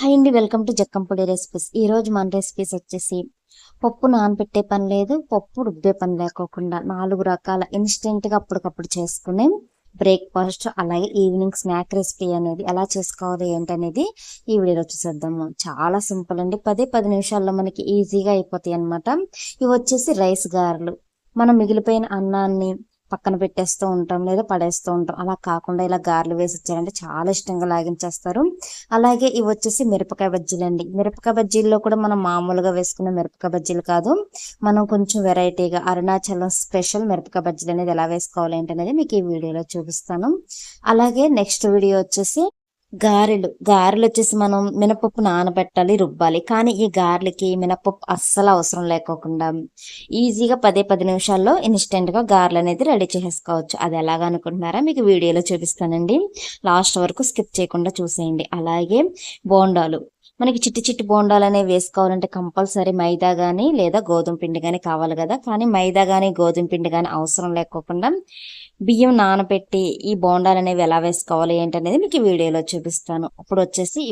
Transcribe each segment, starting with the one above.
Hi అండి welcome to జక్కంపొడి recipes. ఈరోజు మన రెసిపీస్ వచ్చేసి పప్పు నానబెట్టే పని లేదు పప్పు రుబ్బే పని లేకోకుండా నాలుగు రకాల ఇన్స్టెంట్గా అప్పటికప్పుడు చేసుకునే బ్రేక్ఫాస్ట్ అలాగే ఈవినింగ్ స్నాక్ రెసిపీ అనేది ఎలా చేసుకోవాలి ఏంటనేది ఈ వీడియోలో చూసేద్దాము చాలా సింపుల్ అండి. పదే పది నిమిషాల్లో మనకి ఈజీగా అయిపోతాయి అన్నమాట. ఇవి వచ్చేసి రైస్ గారెలు. మనం మిగిలిపోయిన అన్నాన్ని పక్కన పెట్టేస్తూ ఉంటాం లేదా పడేస్తూ ఉంటాం. అలా కాకుండా ఇలా గారెలు వేసి ఇచ్చారంటే చాలా ఇష్టంగా లాగించేస్తారు. అలాగే ఇవి వచ్చేసి మిరపకాయ బజ్జీలు అండి. మిరపకాయ బజ్జీల్లో కూడా మనం మామూలుగా వేసుకునే మిరపకాయ బజ్జీలు కాదు. మనం కొంచెం వెరైటీగా అరుణాచలం స్పెషల్ మిరపకాయ బజ్జీలు అనేది ఎలా వేసుకోవాలి ఏంటనేది మీకు ఈ వీడియోలో చూపిస్తాను. అలాగే నెక్స్ట్ వీడియో వచ్చేసి గారెలు. గారెలు వచ్చేసి మనం మినపప్పు నానబెట్టాలి రుబ్బాలి. కానీ ఈ గారెలకి మినపప్పు అస్సలు అవసరం లేకోకుండా ఈజీగా పదే పది నిమిషాల్లో ఇన్స్టెంట్గా గారెలు అనేది రెడీ చేసేసుకోవచ్చు. అది ఎలాగ అనుకుంటున్నారా మీకు వీడియోలో చూపిస్తానండి. లాస్ట్ వరకు స్కిప్ చేయకుండా చూసేయండి. అలాగే బోండాలు. మనకి చిట్టి చిట్టి బోండాలు అనేవి వేసుకోవాలంటే కంపల్సరీ మైదా కానీ లేదా గోధుమ పిండి కానీ కావాలి కదా. కానీ మైదా కానీ గోధుమ పిండి కానీ అవసరం లేకోకుండా బియ్యం నానబెట్టి ఈ బోండాలు అనేవి ఎలా వేసుకోవాలి ఏంటనేది మీకు వీడియోలో చూపిస్తాను. ఇప్పుడు వచ్చేసి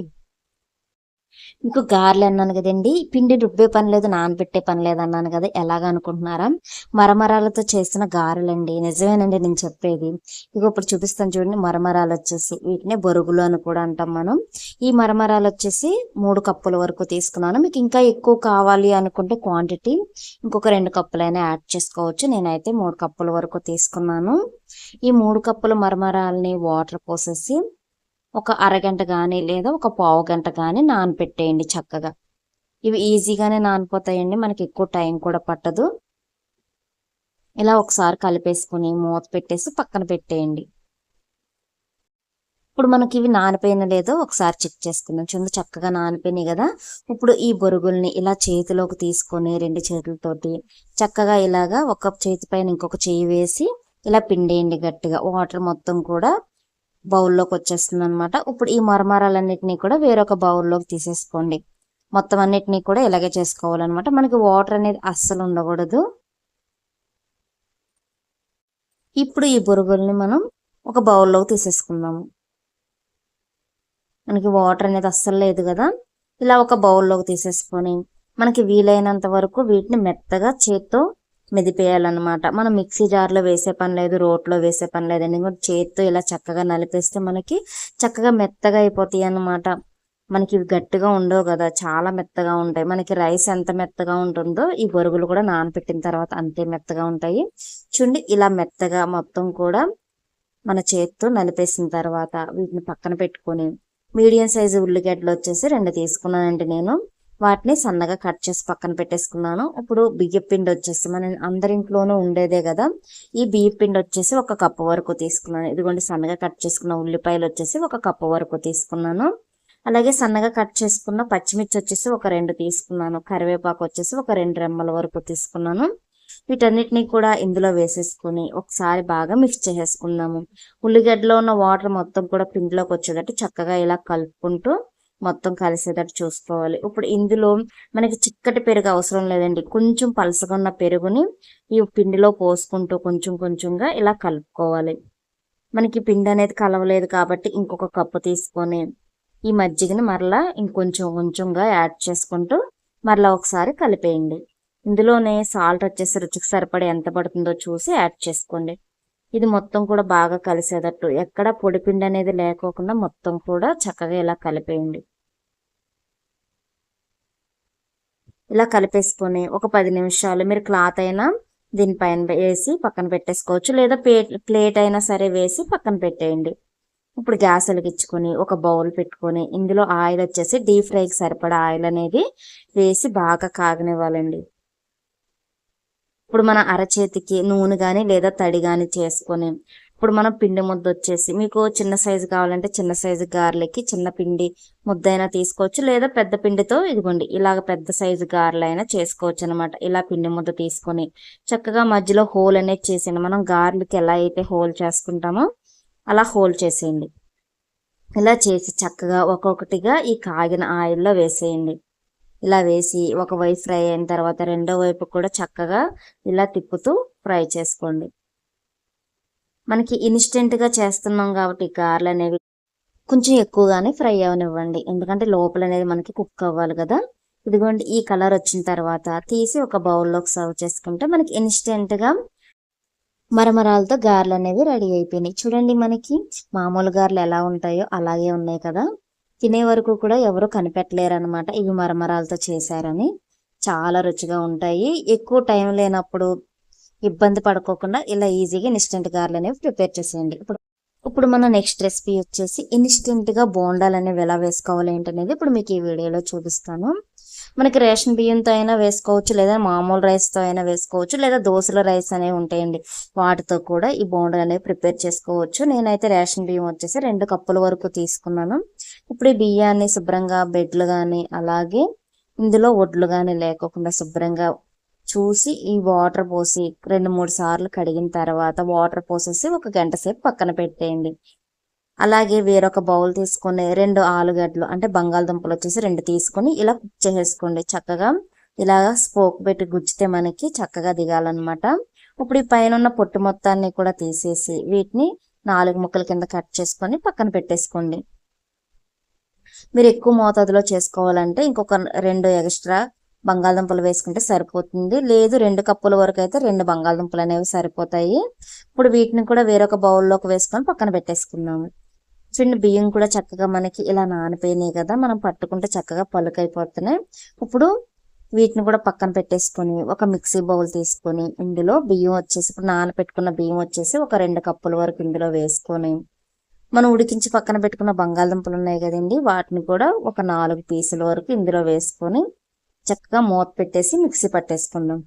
మీకు గారెలు అన్నాను కదండి. పిండి రుబ్బే పని లేదు నానబెట్టే పని లేదు అన్నాను కదా ఎలాగ అనుకుంటున్నారా? మరమరాలతో చేసిన గారెలండి. నిజమేనండి నేను చెప్పేది. ఇక ఇప్పుడు చూపిస్తాను చూడండి మరమరాలు వచ్చేసి. వీటిని బొరుగులు అని కూడా అంటాం మనం. ఈ మరమరాలు వచ్చేసి మూడు కప్పుల వరకు తీసుకున్నాను. మీకు ఇంకా ఎక్కువ కావాలి అనుకుంటే క్వాంటిటీ ఇంకొక రెండు కప్పులైనా యాడ్ చేసుకోవచ్చు. నేనైతే మూడు కప్పుల వరకు తీసుకున్నాను. ఈ మూడు కప్పుల మరమరాలని వాటర్ పోసేసి ఒక అరగంట కానీ లేదా ఒక పావు గంట కానీ నానపెట్టేయండి చక్కగా. ఇవి ఈజీగానే నానిపోతాయండి మనకి ఎక్కువ టైం కూడా పట్టదు. ఇలా ఒకసారి కలిపేసుకుని మూత పెట్టేసి పక్కన పెట్టేయండి. ఇప్పుడు మనకి ఇవి నానిపోయిన లేదో ఒకసారి చెక్ చేసుకుందాం. చూడండి చక్కగా నానిపోయినాయి కదా. ఇప్పుడు ఈ బొరుగుల్ని ఇలా చేతిలోకి తీసుకొని రెండు చేతులతోటి చక్కగా ఇలాగా ఒక చేతి పైన ఇంకొక చేయి వేసి ఇలా పిండేయండి గట్టిగా. వాటర్ మొత్తం కూడా బౌల్లోకి వచ్చేస్తుంది అనమాట ఇప్పుడు ఈ మరమరాలన్నిటినీ కూడా వేరొక బౌల్లోకి తీసేసుకోండి. మొత్తం అన్నిటినీ కూడా ఇలాగే చేసుకోవాలన్నమాట. మనకి వాటర్ అనేది అస్సలు ఉండకూడదు. ఇప్పుడు ఈ బురుగుల్ని మనం ఒక బౌల్లోకి తీసేసుకుందాము. మనకి వాటర్ అనేది అస్సలు లేదు కదా. ఇలా ఒక బౌల్లోకి తీసేసుకొని మనకి వీలైనంత వరకు వీటిని మెత్తగా చేత్తో మెదిపేయాలన్నమాట. మనం మిక్సీ జార్లో వేసే పని లేదు రోట్లో వేసే పని లేదు. ఎందుకంటే చేతితో ఇలా చక్కగా నలిపేస్తే మనకి చక్కగా మెత్తగా అయిపోతాయి అన్నమాట. మనకి ఇవి గట్టిగా ఉండవు కదా చాలా మెత్తగా ఉంటాయి. మనకి రైస్ ఎంత మెత్తగా ఉంటుందో ఈ బొరుగులు కూడా నానపెట్టిన తర్వాత అంతే మెత్తగా ఉంటాయి. చూడండి ఇలా మెత్తగా మొత్తం కూడా మన చేతితో నలిపేసిన తర్వాత వీటిని పక్కన పెట్టుకొని మీడియం సైజు ఉల్లిగడ్డలు వచ్చేసి రెండు తీసుకున్నానండి నేను. వాటిని సన్నగా కట్ చేసి పక్కన పెట్టేసుకున్నాను. ఇప్పుడు బియ్య పిండి వచ్చేసి మన అందరింట్లోనూ ఉండేదే కదా. ఈ బియ్య పిండి వచ్చేసి ఒక కప్పు వరకు తీసుకున్నాను. ఇదిగోండి సన్నగా కట్ చేసుకున్న ఉల్లిపాయలు వచ్చేసి ఒక కప్పు వరకు తీసుకున్నాను. అలాగే సన్నగా కట్ చేసుకున్న పచ్చిమిర్చి వచ్చేసి ఒక రెండు తీసుకున్నాను. కరివేపాకు వచ్చేసి ఒక రెండు రెమ్మల వరకు తీసుకున్నాను. వీటన్నిటిని కూడా ఇందులో వేసేసుకుని ఒకసారి బాగా మిక్స్ చేసేసుకుందాము ఉల్లిగడ్డలో ఉన్న వాటర్ మొత్తం కూడా పిండిలోకి వచ్చేటట్టు చక్కగా ఇలా కలుపుకుంటూ మొత్తం కలిసేటట్టు చూసుకోవాలి. ఇప్పుడు ఇందులో మనకి చిక్కటి పెరుగు అవసరం లేదండి. కొంచెం పలసగా ఉన్న పెరుగుని ఈ పిండిలో పోసుకుంటూ కొంచెం కొంచెంగా ఇలా కలుపుకోవాలి. మనకి పిండి అనేది కలవలేదు కాబట్టి ఇంకొక కప్పు తీసుకొని ఈ మజ్జిగని మరలా ఇంకొంచెం కొంచెంగా యాడ్ చేసుకుంటూ మరలా ఒకసారి కలిపేయండి. ఇందులోనే సాల్ట్ వచ్చేసి రుచికి సరిపడే ఎంత పడుతుందో చూసి యాడ్ చేసుకోండి. ఇది మొత్తం కూడా బాగా కలిసేటట్టు. ఎక్కడ పొడిపిండి అనేది లేకోకుండా మొత్తం కూడా చక్కగా ఇలా కలిపేయండి. ఇలా కలిపేసుకొని ఒక పది నిమిషాలు మీరు క్లాత్ అయినా దీనిపైన వేసి పక్కన పెట్టేసుకోవచ్చు. లేదా ప్లేట్ అయినా సరే వేసి పక్కన పెట్టేయండి. ఇప్పుడు గ్యాస్ వెలిగించుకొని ఒక బౌల్ పెట్టుకొని ఇందులో ఆయిల్ వచ్చేసి డీప్ ఫ్రైకి సరిపడా ఆయిల్ అనేది వేసి బాగా కాగనివ్వాలండి. ఇప్పుడు మన అరచేతికి నూనె కానీ లేదా తడి కానీ చేసుకొని ఇప్పుడు మనం పిండి ముద్ద వచ్చేసి మీకు చిన్న సైజు కావాలంటే చిన్న సైజు గారెలకి చిన్న పిండి ముద్ద అయినా తీసుకోవచ్చు లేదా పెద్ద పిండితో ఇదిగోండి ఇలాగ పెద్ద సైజు గారెలు అయినా చేసుకోవచ్చు అనమాట ఇలా పిండి ముద్ద తీసుకొని చక్కగా మధ్యలో హోల్ అనేది చేసేయండి. మనం గారెలకి ఎలా అయితే హోల్ చేసుకుంటామో అలా హోల్ చేసేయండి. ఇలా చేసి చక్కగా ఒక్కొక్కటిగా ఈ కాగిన ఆయిల్లో వేసేయండి. ఇలా వేసి ఒక వైపు ఫ్రై అయిన తర్వాత రెండో వైపు కూడా చక్కగా ఇలా తిప్పుతూ ఫ్రై చేసుకోండి. మనకి ఇన్స్టెంట్గా చేస్తున్నాం కాబట్టి గారెలు అనేవి కొంచెం ఎక్కువగానే ఫ్రై అవనివ్వండి. ఎందుకంటే లోపల అనేది మనకి కుక్ అవ్వాలి కదా. ఇదిగోండి ఈ కలర్ వచ్చిన తర్వాత తీసి ఒక బౌల్లోకి సర్వ్ చేసుకుంటే మనకి ఇన్స్టెంట్గా మరమరాలతో గారెలు అనేవి రెడీ అయిపోయినాయి. చూడండి మనకి మామూలు గారెలు ఎలా ఉంటాయో అలాగే ఉన్నాయి కదా. తినే వరకు కూడా ఎవరు కనిపెట్టలేరు అనమాట ఇవి మరమరాలతో చేశారని. చాలా రుచిగా ఉంటాయి. ఎక్కువ టైం లేనప్పుడు ఇబ్బంది పడుకోకుండా ఇలా ఈజీగా ఇన్స్టెంట్ గార్లు అనేవి ప్రిపేర్ చేసేయండి. ఇప్పుడు ఇప్పుడు మన నెక్స్ట్ రెసిపీ వచ్చేసి ఇన్స్టెంట్గా బోండాలు అనేవి ఎలా వేసుకోవాలి ఏంటనేది ఇప్పుడు మీకు ఈ వీడియోలో చూపిస్తాను. మనకి రేషన్ బియ్యంతో అయినా వేసుకోవచ్చు లేదా మామూలు రైస్తో అయినా వేసుకోవచ్చు లేదా దోశల రైస్ అనేవి ఉంటాయండి. వాటితో కూడా ఈ బోండాలు అనేవి ప్రిపేర్ చేసుకోవచ్చు. నేనైతే రేషన్ బియ్యం వచ్చేసి రెండు కప్పుల వరకు తీసుకున్నాను. ఇప్పుడు ఈ బియ్యాన్ని శుభ్రంగా బెడ్లు కానీ అలాగే ఇందులో ఒడ్లు కానీ లేకోకుండా శుభ్రంగా చూసి ఈ వాటర్ పోసి రెండు మూడు సార్లు కడిగిన తర్వాత వాటర్ పోసేసి ఒక గంట సేపు పక్కన పెట్టేయండి. అలాగే వేరొక బౌల్ తీసుకొని రెండు ఆలుగడ్డలు అంటే బంగాళదుంపలు వచ్చేసి రెండు తీసుకొని ఇలా కుక్ చేసేసుకోండి. చక్కగా ఇలాగ స్పోక్ పెట్టి గుచ్చితే మనకి చక్కగా దిగాలన్నమాట. ఇప్పుడు ఈ పైన ఉన్న పొట్టు మొత్తాన్ని కూడా తీసేసి వీటిని నాలుగు ముక్కల కింద కట్ చేసుకొని పక్కన పెట్టేసుకోండి. మీరు ఎక్కువ మోతాదులో చేసుకోవాలంటే ఇంకొక రెండు ఎక్స్ట్రా బంగాళదుంపలు వేసుకుంటే సరిపోతుంది. లేదు రెండు కప్పుల వరకు అయితే రెండు బంగాళదుంపలు అనేవి సరిపోతాయి. ఇప్పుడు వీటిని కూడా వేరొక బౌల్లోకి వేసుకొని పక్కన పెట్టేసుకుందాము. చిన్న బియ్యం కూడా చక్కగా మనకి ఇలా నానిపోయినాయి కదా. మనం పట్టుకుంటే చక్కగా పలుకైపోతున్నాయి. ఇప్పుడు వీటిని కూడా పక్కన పెట్టేసుకొని ఒక మిక్సీ బౌల్ తీసుకొని ఇందులో బియ్యం వచ్చేసి ఇప్పుడు నానపెట్టుకున్న బియ్యం వచ్చేసి ఒక రెండు కప్పుల వరకు ఇందులో వేసుకొని మనం ఉడికించి పక్కన పెట్టుకున్న బంగాళదుంపలు ఉన్నాయి కదండి వాటిని కూడా ఒక నాలుగు పీసుల వరకు ఇందులో వేసుకొని చక్కగా మూత పెట్టేసి మిక్సీ పట్టేసుకుందాం.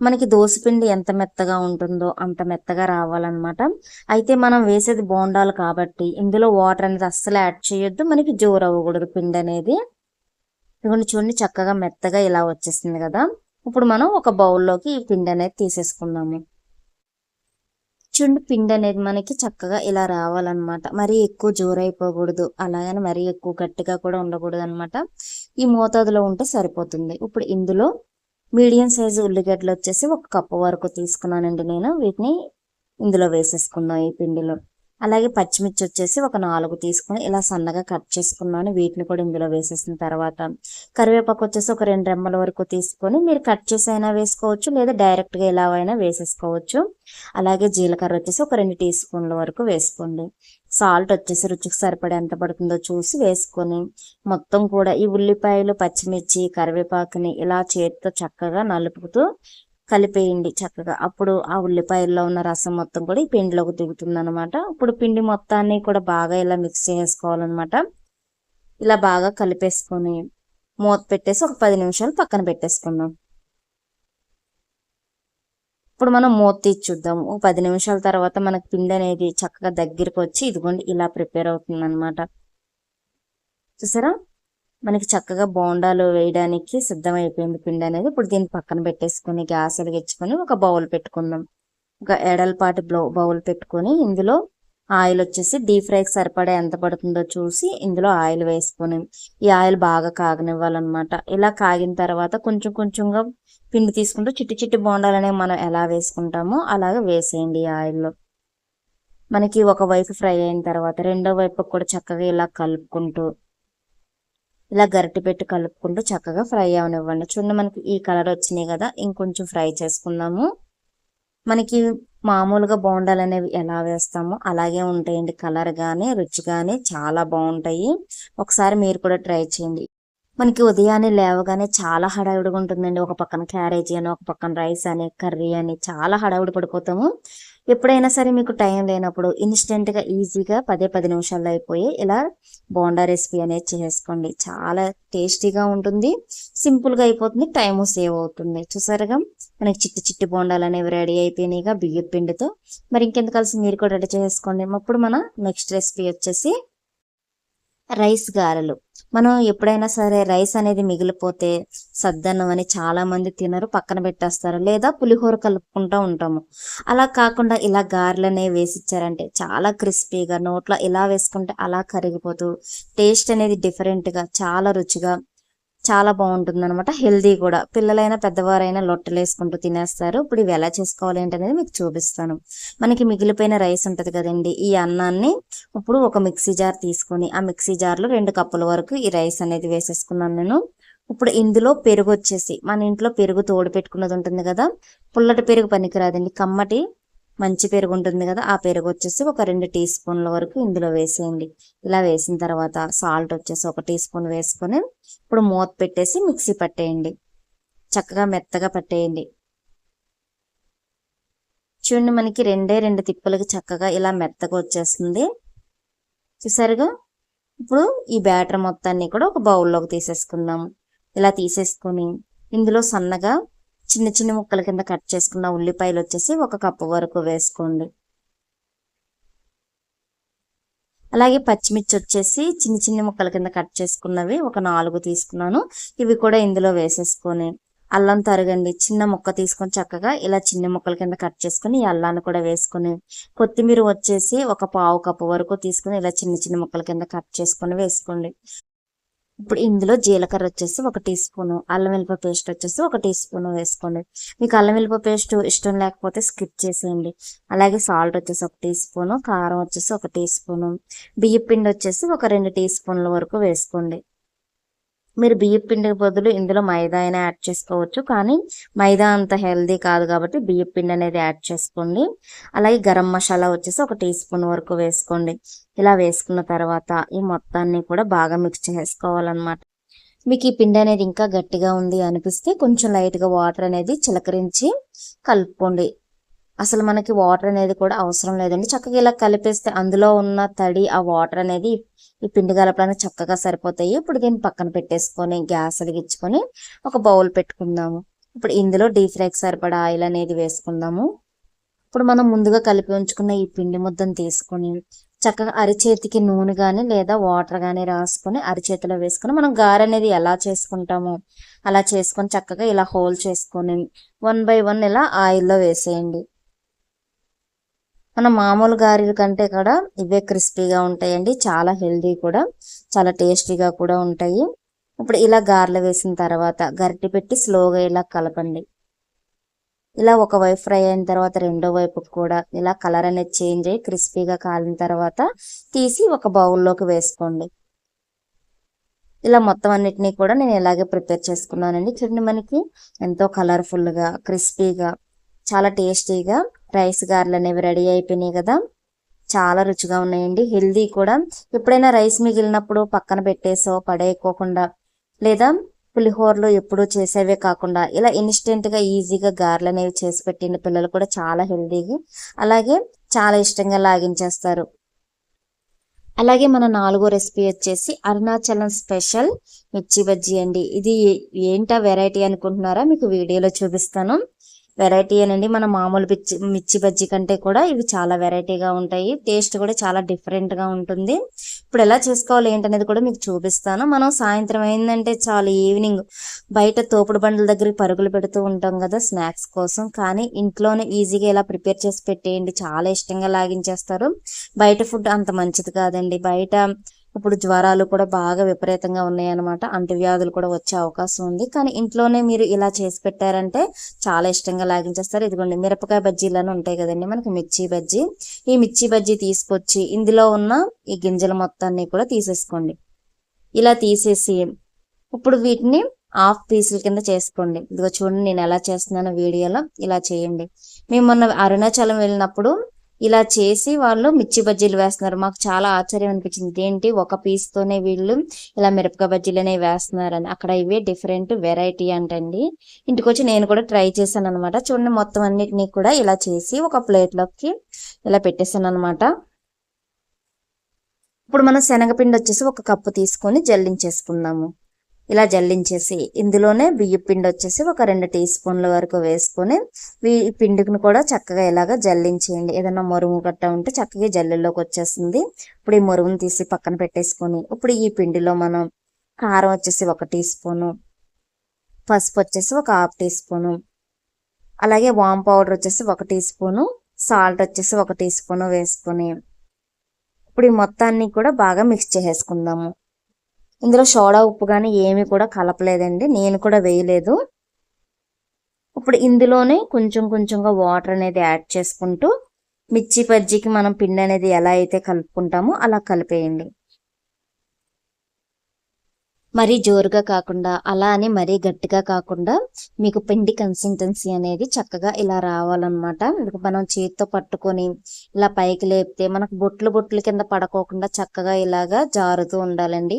మనకి దోసపిండి ఎంత మెత్తగా ఉంటుందో అంత మెత్తగా రావాలన్నమాట. అయితే మనం వేసేది బోండాలు కాబట్టి ఇందులో వాటర్ అనేది అస్సలు యాడ్ చేయొద్దు. మనకి జోరు అవ్వకూడదు పిండి అనేది ఇవన్నీ చూడండి చక్కగా మెత్తగా ఇలా వచ్చేసింది కదా. ఇప్పుడు మనం ఒక బౌల్లోకి ఈ పిండి అనేది తీసేసుకుందాము. చుండు పిండి అనేది మనకి చక్కగా ఇలా రావాలన్నమాట. మరీ ఎక్కువ జోరైపోకూడదు. అలాగని మరీ ఎక్కువ గట్టిగా కూడా ఉండకూడదు అనమాట ఈ మోతాదులో ఉంటే సరిపోతుంది. ఇప్పుడు ఇందులో మీడియం సైజు ఉల్లిగడ్డలు వచ్చేసి ఒక కప్పు వరకు తీసుకున్నానండి నేను. వీటిని ఇందులో వేసేసుకుందాం ఈ పిండిలో. అలాగే పచ్చిమిర్చి వచ్చేసి ఒక నాలుగు తీసుకుని ఇలా సన్నగా కట్ చేసుకున్నాను. వీటిని కూడా ఇందులో వేసేసిన తర్వాత కరివేపాకు వచ్చేసి ఒక రెండు రెమ్మల వరకు తీసుకొని మీరు కట్ చేసి అయినా వేసుకోవచ్చు లేదా డైరెక్ట్గా ఇలా అయినా వేసేసుకోవచ్చు. అలాగే జీలకర్ర వచ్చేసి ఒక రెండు టీ స్పూన్ల వరకు వేసుకోండి. సాల్ట్ వచ్చేసి రుచికి సరిపడే ఎంత పడుతుందో చూసి వేసుకొని మొత్తం కూడా ఈ ఉల్లిపాయలు పచ్చిమిర్చి కరివేపాకుని ఇలా చేతితో చక్కగా నలుపుతూ కలిపేయండి చక్కగా. అప్పుడు ఆ ఉల్లిపాయల్లో ఉన్న రసం మొత్తం కూడా ఈ పిండిలోకి దిగుతుంది అనమాట ఇప్పుడు పిండి మొత్తాన్ని కూడా బాగా ఇలా మిక్స్ చేసుకోవాలన్నమాట. ఇలా బాగా కలిపేసుకొని మూత పెట్టేసి ఒక పది నిమిషాలు పక్కన పెట్టేసుకుందాం. ఇప్పుడు మనం మూత తీసి చూద్దాం. ఒక పది నిమిషాల తర్వాత మనకు పిండి అనేది చక్కగా దగ్గరికి వచ్చి ఇదిగోండి ఇలా ప్రిపేర్ అవుతుంది అనమాట చూసారా? మనకి చక్కగా బోండాలు వేయడానికి సిద్ధమైపోయింది పిండి అనేది. ఇప్పుడు దీన్ని పక్కన పెట్టేసుకుని గ్యాస్ వెలిగించుకొని ఒక బౌల్ పెట్టుకుందాం. ఒక ఎడల్పాటి బౌల్ పెట్టుకొని ఇందులో ఆయిల్ వచ్చేసి డీప్ ఫ్రైకి సరిపడా ఎంత పడుతుందో చూసి ఇందులో ఆయిల్ వేసుకొని ఈ ఆయిల్ బాగా కాగనివ్వాలన్నమాట. ఇలా కాగిన తర్వాత కొంచెం కొంచెంగా పిండి తీసుకుంటూ చిట్టి చిట్టి బోండాలు అనేవి మనం ఎలా వేసుకుంటామో అలాగే వేసేయండి ఈ ఆయిల్లో. మనకి ఒక వైపు ఫ్రై అయిన తర్వాత రెండో వైపు కూడా చక్కగా ఇలా కలుపుకుంటూ ఇలా గరిటె పెట్టి కలుపుకుంటూ చక్కగా ఫ్రై అవనివ్వండి. చూడండి మనకి ఈ కలర్ వచ్చినాయి కదా ఇంకొంచెం ఫ్రై చేసుకుందాము. మనకి మామూలుగా బోండాలు అనేవి ఎలా వేస్తామో అలాగే ఉంటాయండి. కలర్ కానీ రుచి కానీ చాలా బాగుంటాయి. ఒకసారి మీరు కూడా ట్రై చేయండి. మనకి ఉదయాన్నే లేవగానే చాలా హడావిడిగా ఉంటుందండి. ఒక పక్కన క్యారేజీ అని ఒక పక్కన రైస్ అని కర్రీ అని చాలా హడావిడి పడిపోతాము. ఎప్పుడైనా సరే మీకు టైం లేనప్పుడు ఇన్స్టెంట్గా ఈజీగా పదే పది నిమిషాల్లో అయిపోయి ఇలా బోండా రెసిపీ అనేది చేసుకోండి. చాలా టేస్టీగా ఉంటుంది. సింపుల్గా అయిపోతుంది. టైము సేవ్ అవుతుంది. చూసారుగా? మనకి చిట్టి చిట్టి బోండాలు అనేవి రెడీ అయిపోయినాయిగా బియ్యం పిండితో. మరి ఇంకెందుకు కలిసి మీరు కూడా రెడీ చేసుకోండి. అప్పుడు మన నెక్స్ట్ రెసిపీ వచ్చేసి రైస్ గారెలు. మనం ఎప్పుడైనా సరే రైస్ అనేది మిగిలిపోతే సద్దన్నం అని చాలా మంది తినరు పక్కన పెట్టేస్తారు. లేదా పులిహోర కలుపుకుంటూ ఉంటాము. అలా కాకుండా ఇలా గారెలనే వేసి వేసిచ్చారంటే చాలా క్రిస్పీగా నోట్లో ఇలా వేసుకుంటే అలా కరిగిపోతూ టేస్ట్ అనేది డిఫరెంట్గా చాలా రుచిగా చాలా బాగుంటుంది అనమాట హెల్దీ కూడా. పిల్లలైనా పెద్దవారైనా లొట్టలు వేసుకుంటూ తినేస్తారు. ఇప్పుడు ఇవి ఎలా చేసుకోవాలి ఏంటనేది మీకు చూపిస్తాను. మనకి మిగిలిపోయిన రైస్ ఉంటుంది కదండి. ఈ అన్నాన్ని ఇప్పుడు ఒక మిక్సీ జార్ తీసుకొని ఆ మిక్సీ జార్లో రెండు కప్పుల వరకు ఈ రైస్ అనేది వేసేసుకున్నాను నేను. ఇప్పుడు ఇందులో పెరుగు వచ్చేసి మన ఇంట్లో పెరుగు తోడు పెట్టుకున్నది ఉంటుంది కదా. పుల్లటి పెరుగు పనికిరాదండి. కమ్మటి మంచి పెరుగు ఉంటుంది కదా. ఆ పెరుగు వచ్చేసి ఒక రెండు టీ స్పూన్ల వరకు ఇందులో వేసేయండి. ఇలా వేసిన తర్వాత సాల్ట్ వచ్చేసి ఒక టీ స్పూన్ వేసుకొని ఇప్పుడు మూత పెట్టేసి మిక్సీ పట్టేయండి. చక్కగా మెత్తగా పట్టేయండి. చూడండి మనకి రెండే రెండు తిప్పలకు చక్కగా ఇలా మెత్తగా వచ్చేస్తుంది. చూసారుగా? ఇప్పుడు ఈ బ్యాటర్ మొత్తాన్ని కూడా ఒక బౌల్లోకి తీసేసుకుందాం. ఇలా తీసేసుకొని ఇందులో సన్నగా చిన్న చిన్న ముక్కల కింద కట్ చేసుకున్న ఉల్లిపాయలు వచ్చేసి ఒక కప్పు వరకు వేసుకోండి. అలాగే పచ్చిమిర్చి వచ్చేసి చిన్న చిన్న ముక్కల కింద కట్ చేసుకున్నవి ఒక నాలుగు తీసుకున్నాను. ఇవి కూడా ఇందులో వేసేసుకొని అల్లం తరగండి చిన్న ముక్క తీసుకొని చక్కగా ఇలా చిన్న ముక్కల కింద కట్ చేసుకుని ఈ అల్లాన్ని కూడా వేసుకొని కొత్తిమీర వచ్చేసి ఒక పావు కప్పు వరకు తీసుకొని ఇలా చిన్న చిన్న ముక్కల కింద కట్ చేసుకొని వేసుకోండి. ఇప్పుడు ఇందులో జీలకర్ర వచ్చేసి ఒక టీ స్పూన్ అల్లం వెల్లిపాయ పేస్ట్ వచ్చేసి ఒక టీ స్పూన్ వేసుకోండి. మీకు అల్లం వెల్లిపాయ పేస్ట్ ఇష్టం లేకపోతే స్కిప్ చేసేయండి. అలాగే సాల్ట్ వచ్చేసి ఒక టీ స్పూన్ కారం వచ్చేసి ఒక టీ స్పూన్ బియ్య పిండి వచ్చేసి ఒక రెండు టీ స్పూన్ల వరకు వేసుకోండి. మీరు బియ్యం పిండికి బదులు ఇందులో మైదా అయినా యాడ్ చేసుకోవచ్చు. కానీ మైదా అంత హెల్దీ కాదు కాబట్టి బియ్యం పిండి అనేది యాడ్ చేసుకోండి. అలాగే గరం మసాలా వచ్చేసి ఒక టీ స్పూన్ వరకు వేసుకోండి. ఇలా వేసుకున్న తర్వాత ఈ మొత్తాన్ని కూడా బాగా మిక్స్ చేసుకోవాలన్నమాట. మీకు ఈ పిండి అనేది ఇంకా గట్టిగా ఉంది అనిపిస్తే కొంచెం లైట్గా వాటర్ అనేది చిలకరించి కలుపుకోండి. అసలు మనకి వాటర్ అనేది కూడా అవసరం లేదండి. చక్కగా ఇలా కలిపేస్తే అందులో ఉన్న తడి ఆ వాటర్ అనేది ఈ పిండి కలపడానికి చక్కగా సరిపోతాయి. ఇప్పుడు దీన్ని పక్కన పెట్టేసుకొని గ్యాస్ అలిగించుకొని ఒక బౌల్ పెట్టుకుందాము. ఇప్పుడు ఇందులో డీప్ ఫ్రైకి సరిపడా ఆయిల్ అనేది వేసుకుందాము. ఇప్పుడు మనం ముందుగా కలిపి ఉంచుకున్న ఈ పిండి ముద్దను తీసుకొని చక్కగా అరిచేతికి నూనె కానీ లేదా వాటర్ కానీ రాసుకొని అరిచేతిలో వేసుకొని మనం గారె అనేది ఎలా చేసుకుంటామో అలా చేసుకొని చక్కగా ఇలా హోల్ చేసుకొని వన్ బై వన్ ఇలా ఆయిల్లో వేసేయండి. మన మామూలు గారెల కంటే కూడా ఇవే క్రిస్పీగా ఉంటాయండి. చాలా హెల్దీ కూడా చాలా టేస్టీగా కూడా ఉంటాయి. ఇప్పుడు ఇలా గారెలు వేసిన తర్వాత గరిటె పెట్టి స్లోగా ఇలా కలపండి. ఇలా ఒక వైపు ఫ్రై అయిన తర్వాత రెండో వైపు కూడా ఇలా కలర్ అనేది చేంజ్ అయ్యి క్రిస్పీగా కాలిన తర్వాత తీసి ఒక బౌల్లోకి వేసుకోండి. ఇలా మొత్తం అన్నిటినీ కూడా నేను ఇలాగే ప్రిపేర్ చేసుకున్నానండి. చూడండి మనకి ఎంతో కలర్ఫుల్గా క్రిస్పీగా చాలా టేస్టీగా రైస్ గారెలు అనేవి రెడీ అయిపోయినాయి కదా. చాలా రుచిగా ఉన్నాయండి. హెల్దీ కూడా. ఎప్పుడైనా రైస్ మిగిలినప్పుడు పక్కన పెట్టేసో పడేయకోకుండా లేదా పులిహోరలు ఎప్పుడూ చేసేవే కాకుండా ఇలా ఇన్స్టెంట్గా ఈజీగా గారెలు అనేవి చేసి పెట్టిన పిల్లలు కూడా చాలా హెల్దీగా అలాగే చాలా ఇష్టంగా లాగించేస్తారు. అలాగే మన నాలుగో రెసిపీ వచ్చేసి అరుణాచలం స్పెషల్ మిర్చి బజ్జీ అండి. ఇది ఏంటా వెరైటీ అనుకుంటున్నారా? మీకు వీడియోలో చూపిస్తాను. వెరైటీ అనండి. మన మామూలు పిచ్చి మిర్చి బజ్జీ కంటే కూడా ఇవి చాలా వెరైటీగా ఉంటాయి. టేస్ట్ కూడా చాలా డిఫరెంట్గా ఉంటుంది. ఇప్పుడు ఎలా చేసుకోవాలి ఏంటనేది కూడా మీకు చూపిస్తాను. మనం సాయంత్రం అయిందంటే చాలు ఈవినింగ్ బయట తోపుడు బండ్ల దగ్గర పరుగులు పెడుతూ ఉంటాం కదా స్నాక్స్ కోసం. కానీ ఇంట్లోనే ఈజీగా ఇలా ప్రిపేర్ చేసి పెట్టేయండి. చాలా ఇష్టంగా లాగించేస్తారు. బయట ఫుడ్ అంత మంచిది కాదండి. బయట ఇప్పుడు జ్వరాలు కూడా బాగా విపరీతంగా ఉన్నాయన్నమాట. అంటువ్యాధులు కూడా వచ్చే అవకాశం ఉంది. కానీ ఇంట్లోనే మీరు ఇలా చేసి పెట్టారంటే చాలా ఇష్టంగా లాగించేస్తారు. ఇదిగోండి మిరపకాయ బజ్జీలను ఉంటాయి కదండి మనకి మిర్చి బజ్జీ. ఈ మిర్చి బజ్జీ తీసుకొచ్చి ఇందులో ఉన్న ఈ గింజల మొత్తాన్ని కూడా తీసేసుకోండి. ఇలా తీసేసి ఇప్పుడు వీటిని హాఫ్ పీసుల కింద చేసుకోండి. ఇదిగో చూడండి నేను ఎలా చేస్తున్నాను వీడియోలో. ఇలా చేయండి. మేము మొన్న అరుణాచలం వెళ్ళినప్పుడు ఇలా చేసి వాళ్ళు మిర్చి బజ్జీలు వేస్తున్నారు. మాకు చాలా ఆశ్చర్యం అనిపించింది. ఏంటి ఒక పీస్ తోనే వీళ్ళు ఇలా మిరపకాయ బజ్జీలు అనేవి వేస్తున్నారని. అక్కడ ఇవే డిఫరెంట్ వెరైటీ అంటండి. ఇంటికి వచ్చి నేను కూడా ట్రై చేశాను అనమాట చూడండి మొత్తం అన్నిటినీ కూడా ఇలా చేసి ఒక ప్లేట్లోకి ఇలా పెట్టేశాను అనమాట ఇప్పుడు మనం శనగపిండి వచ్చేసి ఒక కప్పు తీసుకొని జల్లించేసుకుందాము. ఇలా జల్లించేసి ఇందులోనే బియ్య పిండి వచ్చేసి ఒక రెండు టీ స్పూన్ల వరకు వేసుకొని ఈ పిండిని కూడా చక్కగా ఇలాగ జల్లించేయండి. ఏదైనా మరుగు గట్ట ఉంటే చక్కగా జల్లెల్లోకి వచ్చేస్తుంది ఇప్పుడు ఈ మరుగును తీసి పక్కన పెట్టేసుకొని ఇప్పుడు ఈ పిండిలో మనం కారం వచ్చేసి ఒక టీ స్పూను పసుపు వచ్చేసి ఒక హాఫ్ టీ స్పూను అలాగే వామ్ పౌడర్ వచ్చేసి ఒక టీ స్పూను సాల్ట్ వచ్చేసి ఒక టీ స్పూను వేసుకొని ఇప్పుడు ఈ మొత్తాన్ని కూడా బాగా మిక్స్ చేసేసుకుందాము. ఇందులో సోడా ఉప్పు కానీ ఏమీ కూడా కలపలేదండి. నేను కూడా వేయలేదు. ఇప్పుడు ఇందులోనే కొంచెం కొంచెంగా వాటర్ అనేది యాడ్ చేసుకుంటూ మిర్చి బజ్జీకి మనం పిండి అనేది ఎలా అయితే కలుపుకుంటామో అలా కలిపేయండి. మరీ జోరుగా కాకుండా అలా అని మరీ గట్టిగా కాకుండా మీకు పిండి కన్సిస్టెన్సీ అనేది చక్కగా ఇలా రావాలన్నమాట. మనం చేతితో పట్టుకొని ఇలా పైకి లేపితే మనకు బొట్లు బొట్లు కింద పడకోకుండా చక్కగా ఇలాగా జారుతూ ఉండాలండి.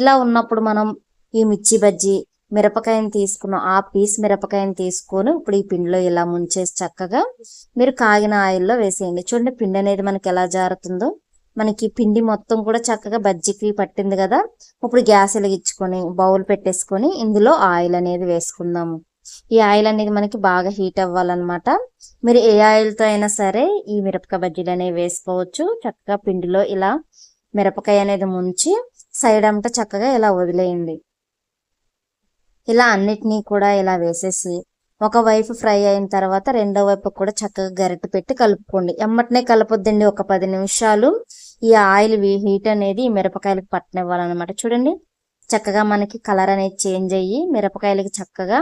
ఇలా ఉన్నప్పుడు మనం ఈ మిర్చి బజ్జీ మిరపకాయని తీసుకున్నాం. ఆ పీస్ మిరపకాయని తీసుకొని ఇప్పుడు ఈ పిండిలో ఇలా ముంచేసి చక్కగా మీరు కాగిన ఆయిల్లో వేసేయండి. చూడండి పిండి అనేది మనకి ఎలా జారుతుందో. మనకి పిండి మొత్తం కూడా చక్కగా బజ్జీకి పట్టింది కదా. ఇప్పుడు గ్యాస్ వెలిగించుకొని బౌల్ పెట్టేసుకొని ఇందులో ఆయిల్ అనేది వేసుకుందాము. ఈ ఆయిల్ అనేది మనకి బాగా హీట్ అవ్వాలన్నమాట. మీరు ఏ ఆయిల్తో అయినా సరే ఈ మిరపకాయ బజ్జీలు అనేవి వేసుకోవచ్చు. చక్కగా పిండిలో ఇలా మిరపకాయ అనేది ముంచి సైడ్ అంట చక్కగా ఇలా వదిలేయండి. ఇలా అన్నిటినీ కూడా ఇలా వేసేసి ఒక వైపు ఫ్రై అయిన తర్వాత రెండో వైపు కూడా చక్కగా గరిటె పెట్టి కలుపుకోండి. ఎమ్మటనే కలపొద్దండి ఒక పది నిమిషాలు. ఈ ఆయిల్ హీట్ అనేది మిరపకాయలకు పట్టనివ్వాలన్నమాట. చూడండి చక్కగా మనకి కలర్ అనేది చేంజ్ అయ్యి మిరపకాయలకి చక్కగా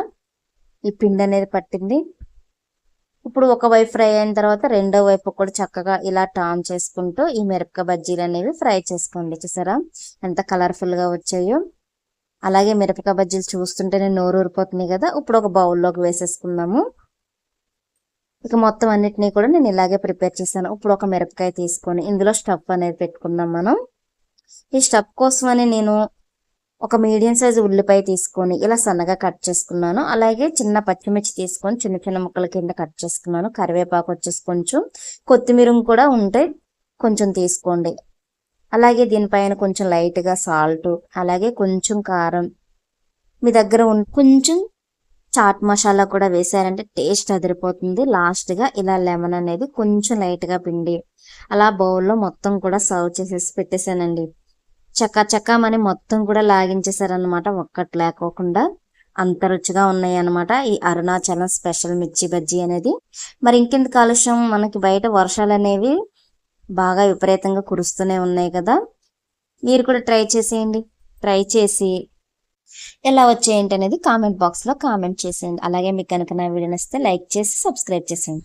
ఈ పిండి అనేది పట్టింది. ఇప్పుడు ఒక వైపు ఫ్రై అయిన తర్వాత రెండో వైపు కూడా చక్కగా ఇలా టాన్ చేసుకుంటూ ఈ మిరపకాయ బజ్జీలు అనేవి ఫ్రై చేసుకోండి. చూసారా? ఎంత కలర్ఫుల్గా వచ్చాయో. అలాగే మిరపకాయ బజ్జీలు చూస్తుంటేనే నోరు ఊరిపోతున్నాయి కదా. ఇప్పుడు ఒక బౌల్లోకి వేసేసుకుందాము. ఇక మొత్తం అన్నిటినీ కూడా నేను ఇలాగే ప్రిపేర్ చేశాను. ఇప్పుడు ఒక మిరపకాయ తీసుకొని ఇందులో స్టఫ్ అనేది పెట్టుకుందాం మనం. ఈ స్టఫ్ కోసమని నేను ఒక మీడియం సైజు ఉల్లిపాయ తీసుకొని ఇలా సన్నగా కట్ చేసుకున్నాను. అలాగే చిన్న పచ్చిమిర్చి తీసుకొని చిన్న చిన్న ముక్కల కింద కట్ చేసుకున్నాను. కరివేపాకు వచ్చేసి కొంచెం. కొత్తిమీర కూడా ఉంటే కొంచెం తీసుకోండి. అలాగే దీనిపైన కొంచెం లైట్గా సాల్ట్ అలాగే కొంచెం కారం. మీ దగ్గర కొంచెం చాట్ మసాలా కూడా వేసారంటే టేస్ట్ అదిరిపోతుంది. లాస్ట్గా ఇలా లెమన్ అనేది కొంచెం లైట్గా పిండి. అలా బౌల్లో మొత్తం కూడా సర్వ్ చేసేసి పెట్టేశానండి చక్క చక్క మని మొత్తం కూడా లాగించేశారనమాట ఒక్కటి లేకోకుండా అంత రుచిగా ఉన్నాయి అనమాట ఈ అరుణాచలం స్పెషల్ మిర్చి బజ్జీ అనేది. మరి ఇంకెంత కాలుష్యం మనకి బయట వర్షాలు అనేవి బాగా విపరీతంగా కురుస్తూనే ఉన్నాయి కదా. మీరు కూడా ట్రై చేసేయండి. ట్రై చేసి ఎలా వచ్చేయండి అనేది కామెంట్ బాక్స్లో కామెంట్ చేసేయండి. అలాగే మీకు కనుక నా వీడియో నచ్చితే లైక్ చేసి సబ్స్క్రైబ్ చేసేయండి.